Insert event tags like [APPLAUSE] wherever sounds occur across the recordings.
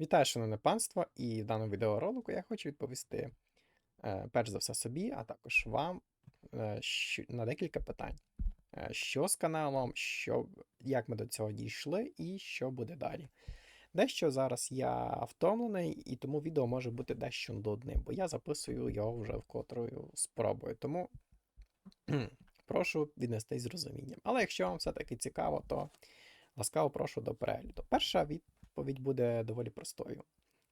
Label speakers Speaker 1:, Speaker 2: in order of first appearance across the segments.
Speaker 1: Вітаю, шановне панство, і в даному відеоролику я хочу відповісти е, перш за все собі, а також вам е, на декілька питань. Е, Що з каналом, що, як ми до цього дійшли, і що буде далі. Дещо зараз я втомлений, і тому відео може бути дещо нудним, бо я записую його вже вкотрою спробую. Тому [CLEARS THROAT] прошу віднестись з розумінням. Але якщо вам все-таки цікаво, то ласкаво прошу до перегляду. Перша відповідь буде доволі простою.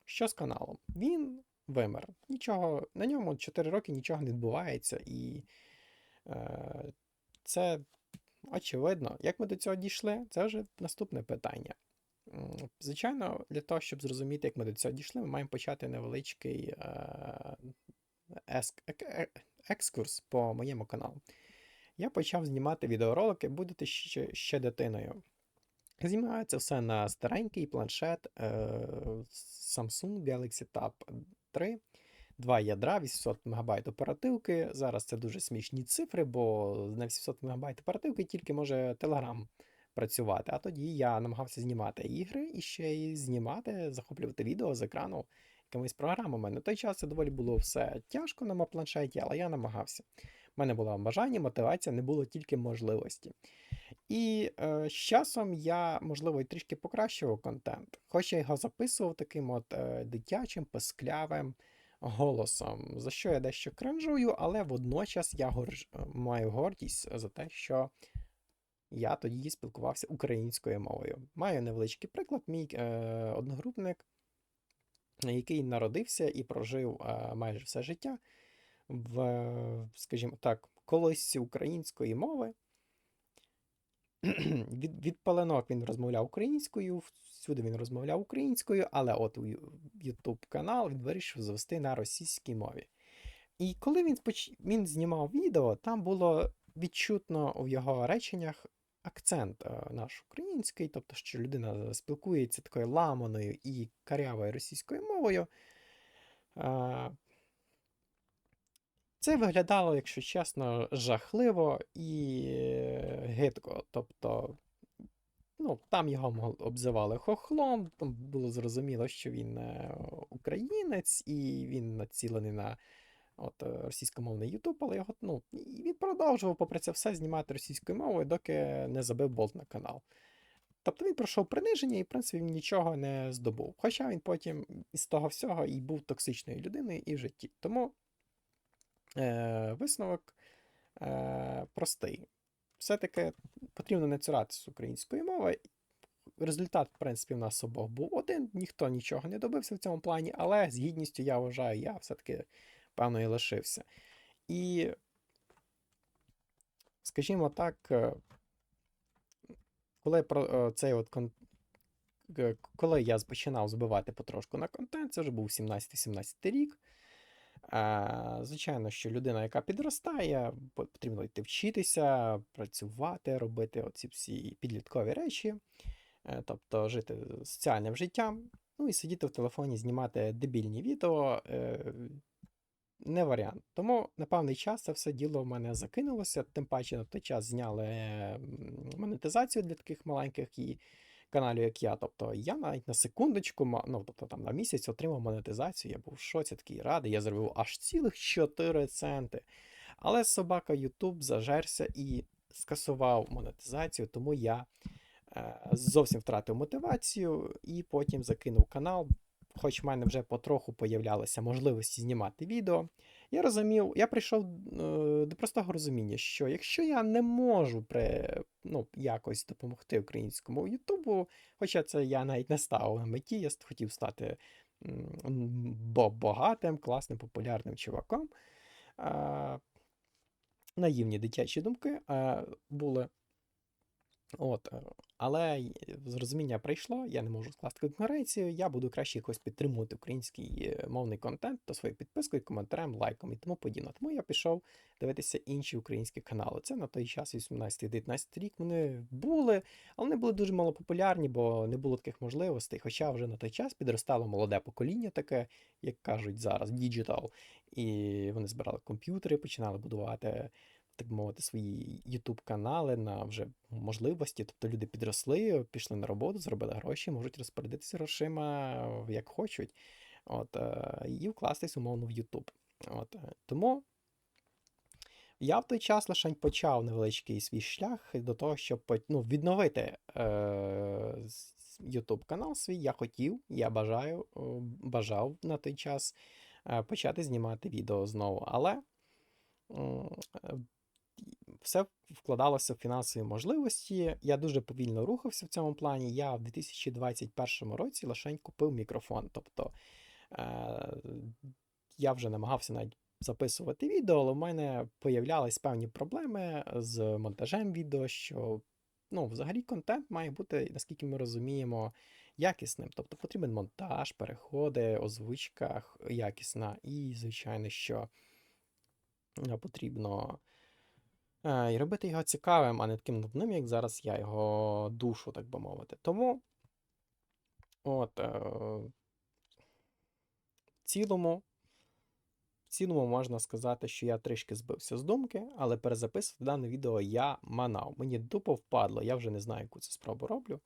Speaker 1: Що з каналом? Він вимер. Нічого, на ньому 4 роки нічого не відбувається, і е, це очевидно. Як ми до цього дійшли, це вже наступне питання. Звичайно, для того, щоб зрозуміти, як ми до цього дійшли, ми маємо почати невеличкий е, ек- е- екскурс по моєму каналу. Я почав знімати відеоролики, будете ще, ще дитиною. Знімаю це все на старенький планшет е, Samsung Galaxy Tab 3. Два ядра, 800 МБ оперативки. Зараз це дуже смішні цифри, бо на 800 МБ оперативки тільки може Telegram працювати. А тоді я намагався знімати ігри і ще й знімати, захоплювати відео з екрану якимись програмами. На той час це доволі було все тяжко на планшеті, але я намагався. У мене було бажання, мотивація, не було тільки можливості. І е, з часом я, можливо, і трішки покращував контент, хоч я його записував таким от е, дитячим, писклявим голосом, за що я дещо кранжую, але водночас я горж... маю гордість за те, що я тоді спілкувався українською мовою. Маю невеличкий приклад, мій е, одногрупник, який народився і прожив е, майже все життя в, е, скажімо так, колосі української мови. [CLEARS THROAT] Від, від пеленок він розмовляв українською, всюди він розмовляв українською, але от у YouTube канал він вирішив завести на російській мові. І коли він, споч... він знімав відео, там було відчутно у його реченнях акцент е, наш український, тобто, що людина спілкується такою ламаною і карявою російською мовою. Це виглядало, якщо чесно, жахливо і гидко. Тобто, ну, там його обзивали хохлом, там було зрозуміло, що він е, українець, і він націлений на от, е, російськомовний Ютуб, але його, ну, він продовжував, попри це все, знімати російською мовою, доки не забив болт на канал. Тобто він пройшов приниження і, в принципі, він нічого не здобув. Хоча він потім із того всього і був токсичною людиною і в житті. Тому е, висновок е, простий. Все-таки потрібно не цуратися з української мови. Результат, в принципі, в нас обох був один, ніхто нічого не добився в цьому плані, але з гідністю я вважаю, я все-таки, певно, і лишився. І, скажімо так, е, коли про е, цей от кон... коли я починав збивати потрошку на контент, це вже був 17-17 рік. Звичайно, що людина, яка підростає, потрібно йти вчитися, працювати, робити оці всі підліткові речі, е, тобто жити соціальним життям, ну і сидіти в телефоні, знімати дебільні відео. е, Не варіант. Тому на певний час це все діло в мене закинулося. Тим паче на той час зняли монетизацію для таких маленьких і каналів, як я. Тобто я навіть на секундочку, ну тобто там на місяць отримав монетизацію. Я був в шоці, такий радий. Я зробив аж цілих 4 центи. Але собака YouTube зажерся і скасував монетизацію, тому я е, зовсім втратив мотивацію і потім закинув канал. Хоч в мене вже потроху появлялися можливості знімати відео. Я розумів, я прийшов е, до простого розуміння, що якщо я не можу при, ну, якось допомогти українському Ютубу, хоча це я навіть не ставив на меті, я хотів стати м, бо- багатим, класним, популярним чуваком. Е, наївні дитячі думки е, були. От, е, але зрозуміння прийшло, я не можу скласти конкуренцію, я буду краще якось підтримувати український е, мовний контент то своєю підпискою, коментарем, лайком і тому подібне. Тому я пішов дивитися інші українські канали. Це на той час, 18-19 рік, вони були, але вони були дуже малопопулярні, бо не було таких можливостей. Хоча вже на той час підростало молоде покоління, таке, як кажуть зараз, діджитал, і вони збирали комп'ютери, починали будувати так мовити, свої YouTube канали на вже можливості. Тобто люди підросли, пішли на роботу, зробили гроші, можуть розпорядитися грошима як хочуть. От, е, і вкластись умовно в YouTube. От, е, тому я в той час лише почав невеличкий свій шлях до того, щоб ну, відновити е, YouTube канал свій. Я хотів, я бажаю, бажав на той час е, почати знімати відео знову. Але все вкладалося в фінансові можливості. Я дуже повільно рухався в цьому плані. Я в 2021 році лише купив мікрофон. Тобто е, я вже намагався навіть записувати відео, але в мене появлялись певні проблеми з монтажем відео, що ну, взагалі контент має бути, наскільки ми розуміємо, якісним. Тобто потрібен монтаж, переходи, озвучка якісна, і, звичайно, що е, потрібно і робити його цікавим, а не таким нудним, як зараз я його душу, так би мовити. Тому, от, е, в цілому. В цілому можна сказати, що я трішки збився з думки, але перезаписувати дане відео я манав. Мені тупо впадло, я вже не знаю, яку це спробу роблю.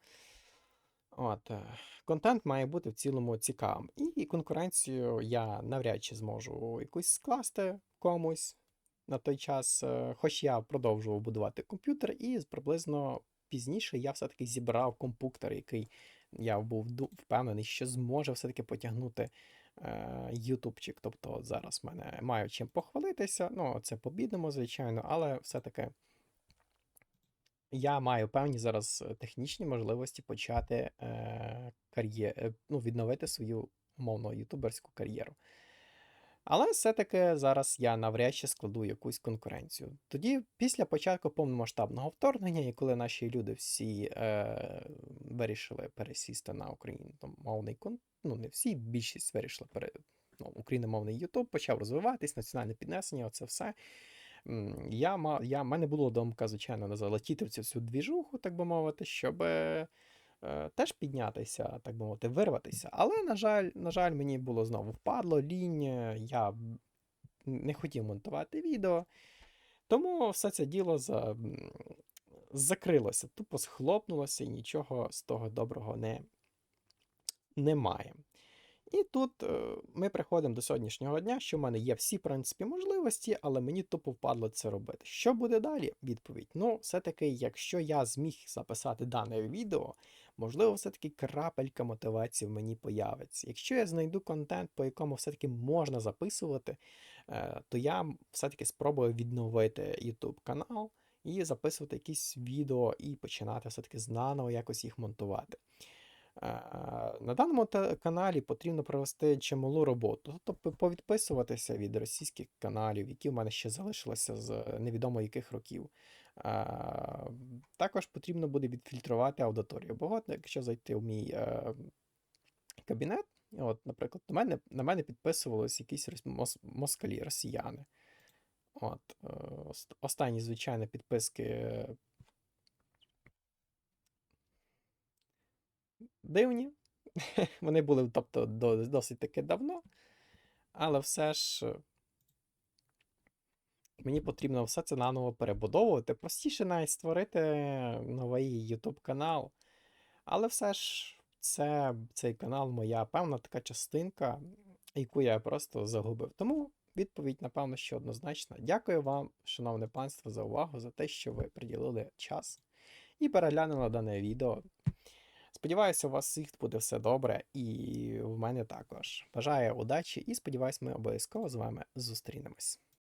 Speaker 1: От, е, контент має бути в цілому цікавим. І конкуренцію я навряд чи зможу якусь скласти комусь на той час. е, Хоч я продовжував будувати комп'ютер, і приблизно пізніше я все-таки зібрав компуктор, який я був впевнений, що зможе все-таки потягнути е, ютубчик. Тобто зараз мене маю чим похвалитися. Ну, це по-бідному, звичайно, але все-таки я маю певні зараз е, технічні можливості почати е, кар'є... ну, відновити свою умовно ютуберську кар'єру. Але все-таки зараз я навряд чи складу якусь конкуренцію. Тоді, після початку повномасштабного вторгнення, і коли наші люди всі е, вирішили пересісти на україномовний контент, ну не всі, більшість вирішила пере... ну, україномовний Ютуб, почав розвиватись, національне піднесення, оце все. Я, я, в мене було думка, звичайно, залетіти в цю всю двіжуху, так би мовити, щоб теж піднятися, так мовити, вирватися. Але, на жаль, на жаль, мені було знову впадло, лінь, е, я не хотів монтувати відео. Тому все це діло за... закрилося, тупо схлопнулося і нічого з того доброго не, немає. І тут е, ми приходимо до сьогоднішнього дня, що в мене є всі, в принципі, можливості, але мені тупо впадло це робити. Що буде далі? Відповідь. Ну, все-таки, якщо я зміг записати дане відео, можливо, все-таки крапелька мотивації в мені появиться. Якщо я знайду контент, по якому все-таки можна записувати, е, то я все-таки спробую відновити YouTube канал і записувати якісь відео і починати все-таки знаново якось їх монтувати. Е, На даному каналі потрібно провести чималу роботу, тобто повідписуватися від російських каналів, які в мене ще залишилися з невідомо яких років. Е, Також потрібно буде відфільтрувати аудиторію. От, якщо зайти в мій е, кабінет, от, наприклад, на мене, на мене підписувались якісь мос- москалі, росіяни. От, е, останні, звичайно, підписки дивні. [LAUGHS] Вони були, тобто, досить таки давно, але все ж е, мені потрібно все це наново перебудовувати. Простіше навіть створити новий YouTube канал. Але все ж це, цей канал моя певна така частинка, яку я просто загубив. Тому відповідь, напевно, що однозначна. Дякую вам, шановне панство, за увагу, за те, що ви приділили час і переглянули дане відео. Сподіваюся, у вас всіх буде все добре, і в мене також. Бажаю удачі і сподіваюсь, ми обов'язково з вами зустрінемось.